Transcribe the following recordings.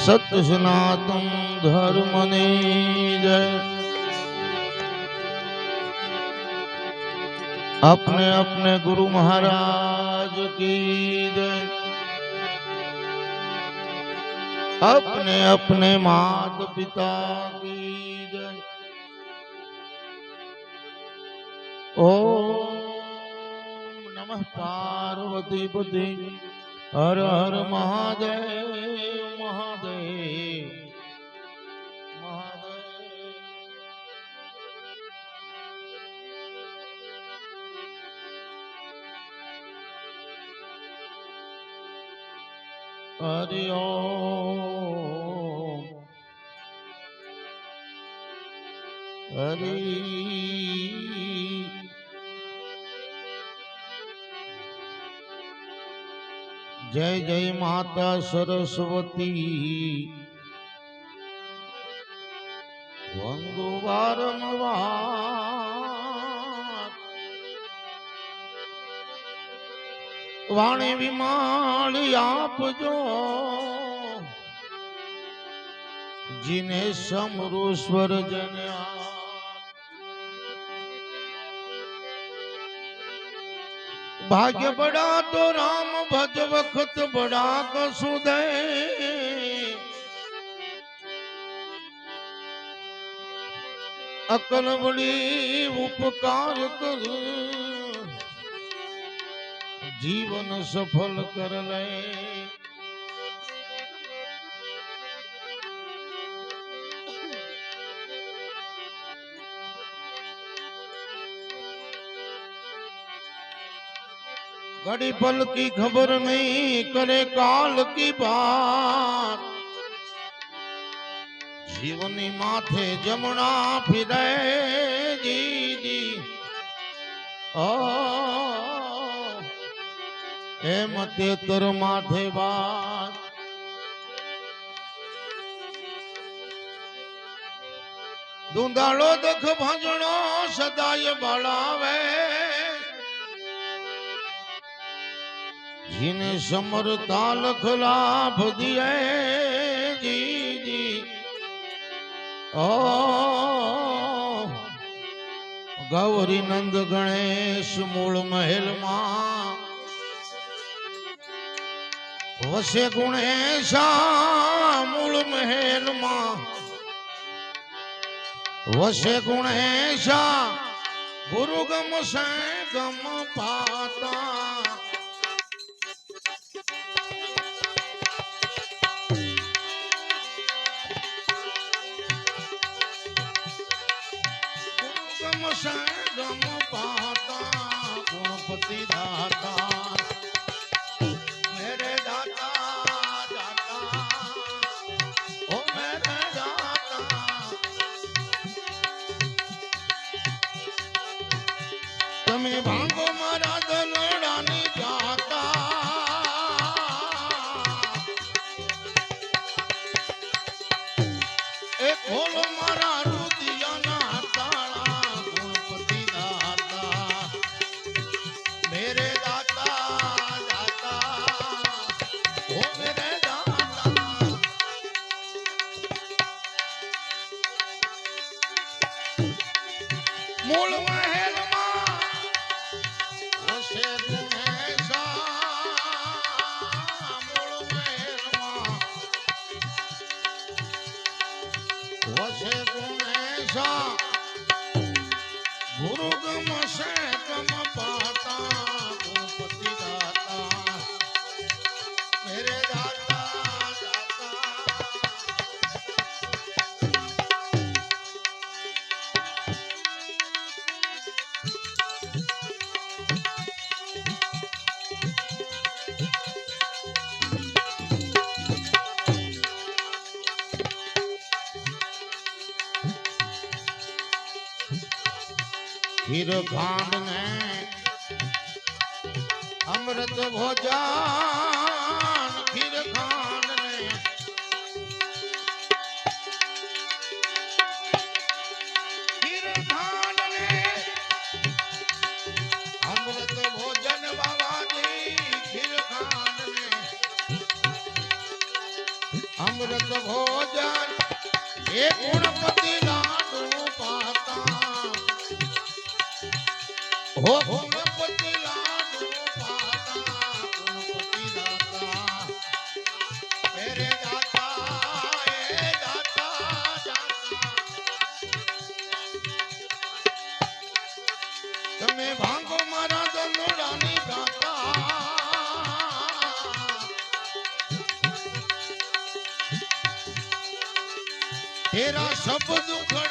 સત સનાતન ધર્મની જય अपने अपने गुरु महाराज की जय अपने अपने मात पिता की जय ओम नमः पार्वती पति હર હર મહાદેવ મહાદેવ મહાદેવ. હરિ ઓમ. હરી જય જય માતા સરસ્વતી. વંગુ વારંવાર. વાણી વિમાળી આપજો. જીને સમરો સ્વરજન્યા ભાગ્ય બડા તો રામ ભજ વખત બડા કસુદે અકલ વળી ઉપકાર કર. જીવન સફળ કર લે. ઘડી પલ કી ખબર નહીં કરે કાલ કી બાત જીવની માથે જમણા ફિરે દીદી. એમ તેતર માથે વાત. દુંદાળો દખ ભાંજણો સદાય બળાવે. જીને સમરતા લખ લાભ દિયે જી જી ઓ, ગૌરી નંદ ગણેશ મૂળ મહેલમાં. વસે ગુણેશા મૂળ મહેલમાં. વસે ગુણેશા ગુરુ ગમ સે ગમ પાતા. ગમ સે ગમ પાતા ગુણપતિ દાતા મેરે દાતા દાતા ઓ મેરે દાતા તમે ભાંગો મારા દલડાની વસે ગુણેશા. ગુરુ ગમ સે ગમ પાતા ખીર ખાંડ ને અમૃત ભોજન તમે ભાંગો મારા દલોડાની ગાતા તેરા શબ્દ દુખડા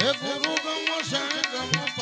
હે ગુરુ ગમ સે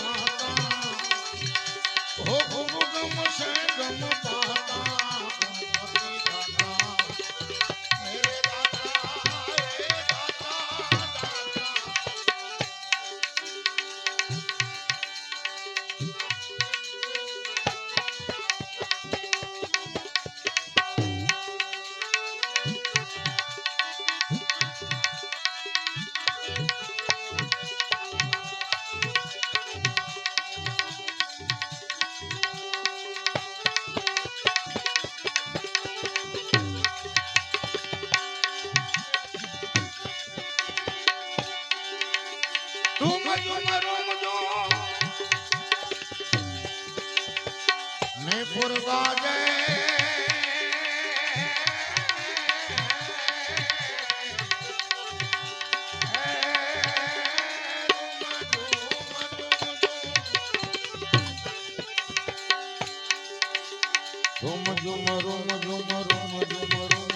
ઝુમ ઝુમ રૂમ ઝુમ રૂમ ઝુમ રૂમ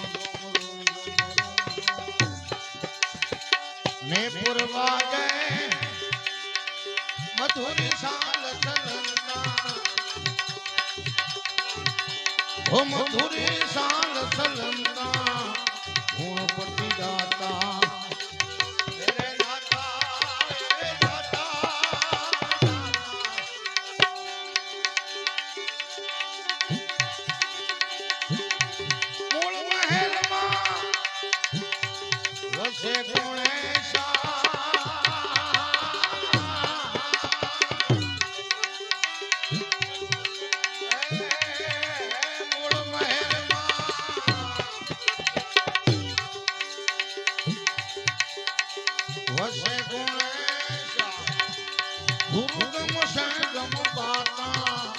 ને પુરવા દે મધુર સાલ સલંતા ઓ મધુર સલંતા ગુણપતિ દાતા મેરે દાતા મૂળ મહેલમાં વસે ગુણેશા ગુરુ ગમ સંગમ પાતા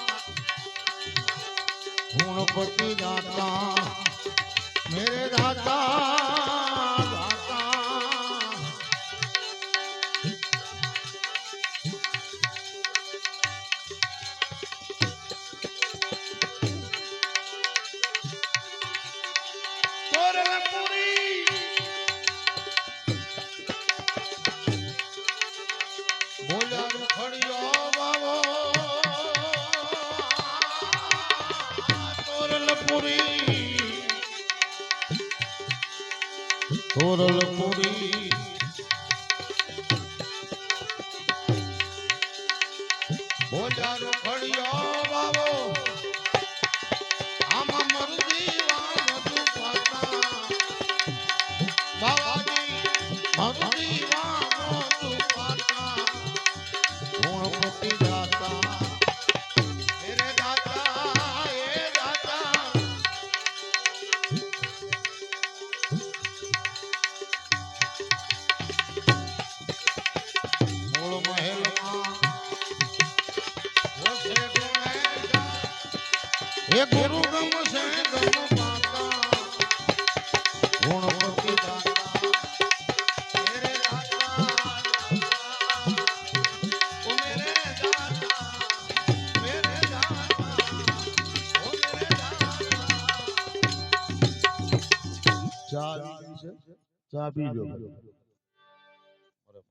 ગુણપતિ દાતા. મેરે દાતા. તોરણપુરી બોલ્યા Bíblia.